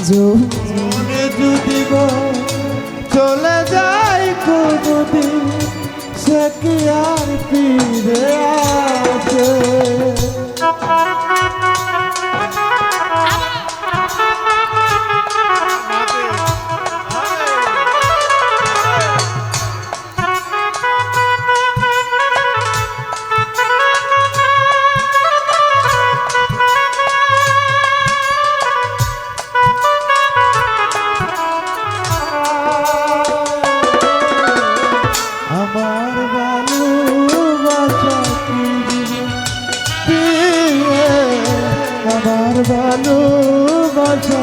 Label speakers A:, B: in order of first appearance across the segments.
A: মনে যদি গো চলে যাই কোনদিন সে কি আর ফিরে আসে ভালোবাসা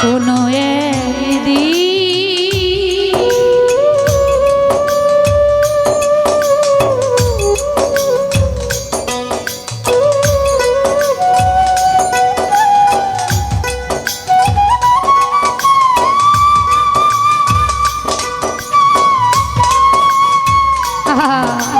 B: কোনো একদিন আহা এখন